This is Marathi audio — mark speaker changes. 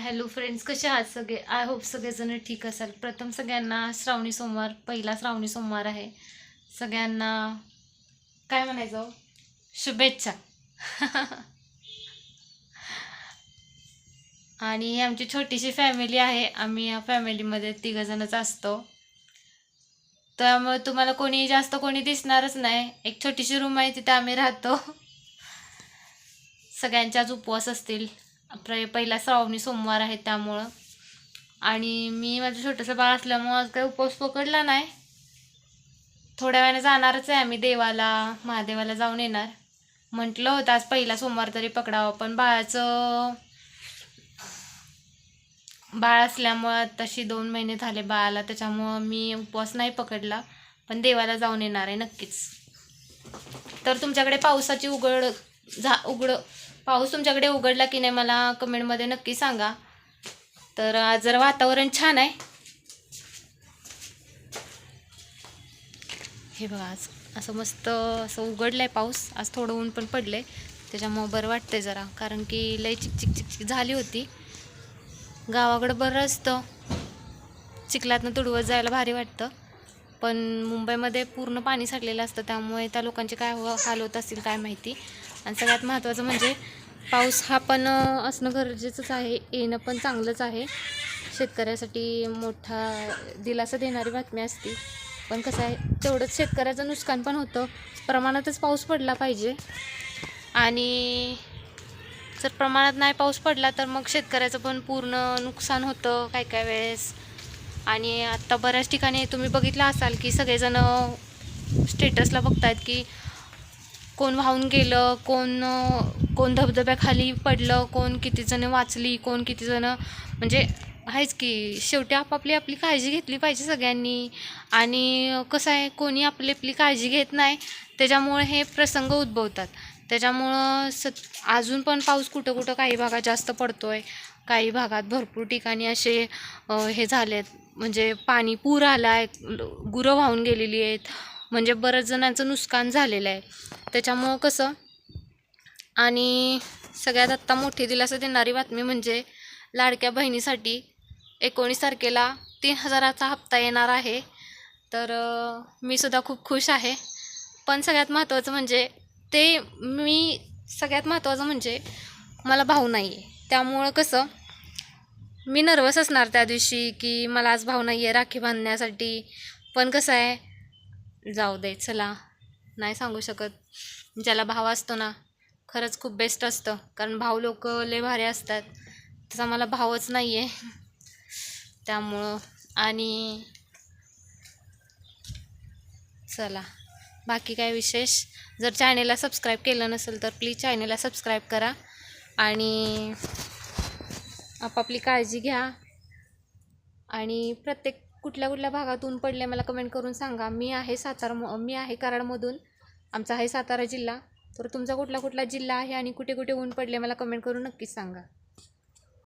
Speaker 1: हाय हॅलो फ्रेंड्स कसे आहात सगळे? आय होप सगळेजण ठीक असाल. प्रथम सगळ्यांना श्रावणी सोमवार पहिला श्रावणी सोमवार आहे. सगळ्यांना काय म्हणायचं? शुभेच्छा. आणि आमची छोटीशी फॅमिली आहे. आम्ही या फॅमिलीमध्ये तिघंजणच असतो. त्यामुळे तुम्हाला कोणी जास्त कोणी दिसणारच नाही. एक छोटीशी रूम आहे तिथे आम्ही राहतो. सगळ्यांच्याच उपवास असतील. प्र पहिला श्रावणी सोमवार आहे त्यामुळं. आणि मी माझं छोटंसं बाळ असल्यामुळं आज काही उपवास पकडला नाही. थोड्या वेळाने जाणारच आहे आम्ही देवाला महादेवाला जाऊन येणार. म्हटलं होतं आज पहिला सोमवार तरी पकडावं पण बाळाचं बाळ असल्यामुळं तशी दोन महिने झाले बाळाला त्याच्यामुळं मी उपवास नाही पकडला पण देवाला जाऊन येणार आहे नक्कीच. तर तुमच्याकडे पावसाची उघड झा उघड पाऊस तुमच्याकडे उघडला की नाही मला कमेंटमध्ये नक्की सांगा. तर आज जरा वातावरण छान आहे. हे बघा आज असं मस्त असं उघडलं आहे पाऊस. आज थोडं ऊन पण पडलं आहे त्याच्यामुळं बरं वाटतंय जरा. कारण की लई चिक चिक चिक चिक झाली होती. गावाकडं बरं असतं. चिखलातनं तुडवत जायला भारी वाटतं. पण मुंबईमध्ये पूर्ण पाणी साठलेलं असतं त्यामुळे त्या लोकांचे काय हो- हाल होत असतील काय माहिती. आणि सगळ्यात महत्त्वाचं म्हणजे पाऊस हा पण असणं गरजेचंच आहे येणं पण चांगलंच आहे. शेतकऱ्यासाठी मोठा दिलासा देणारी बातमी असती. पण कसं आहे तेवढंच शेतकऱ्याचं नुकसान पण होतं. प्रमाणातच पाऊस पडला पाहिजे. आणि जर प्रमाणात नाही पाऊस पडला तर मग शेतकऱ्याचं पण पूर्ण नुकसान होतं काय काय वेळेस. आणि आत्ता बऱ्याच ठिकाणी तुम्ही बघितलं असाल की सगळेजण स्टेटसला बघतायत की कोण वाहून गेलं कोण कोण धबधब्याखाली पडलं कोण कितीजणं वाचली कोण कितीजणं म्हणजे आहेच की शेवटी आपापली आपली काळजी घेतली पाहिजे सगळ्यांनी. आणि कसं आहे कोणी आपली आपली काळजी घेत नाही त्याच्यामुळे हे प्रसंग उद्भवतात. त्याच्यामुळं स अजून पण पाऊस कुठं कुठं काही भागात जास्त पडतो आहे काही भागात भरपूर ठिकाणी असे हे हे झालेत. म्हणजे पाणी पूर आला आहे गुरं वाहून गेलेली आहेत. म्हणजे बऱ्याच जणांचं नुकसान झालेलं आहे. त्याच्यामुळं कसं? आणि सगळ्यात आत्ता मोठी दिलासा देणारी बातमी म्हणजे लाडक्या बहिणीसाठी एकोणीस तारखेला तीन हजाराचा हप्ता येणार आहे. तर मी सुद्धा खूप खुश आहे. पण सगळ्यात महत्त्वाचं म्हणजे ते मी सगळ्यात महत्त्वाचं म्हणजे मला भाऊ नाही आहे त्यामुळं कसं? मी नर्वस असणार त्या दिवशी की मला आज भाऊ नाही आहे राखी बांधण्यासाठी. पण कसं आहे जाऊ दे चला. नाही सांगू शकत. ज्याला भाव असतो ना खरंच खूप बेस्ट असतं. कारण भाऊ लोक लय भारी असतात. तसा मला भावच नाही आहे त्यामुळं. आणि चला. बाकी काय विशेष? जर चॅनेलला सबस्क्राईब केलं नसेल तर प्लीज चॅनेलला सबस्क्राईब करा. आणि आपापली काळजी घ्या. आणि प्रत्येक कुठल्या कुठल्या भागातून पडले मला कमेंट करून सांगा. मी आहे सातारा मी आहे कराडमधून. आमचा आहे सातारा जिल्हा. तर तुमचा कुठला कुठला जिल्हा आहे आणि कुठे कुठे ऊन पडले मला कमेंट करून नक्कीच सांगा.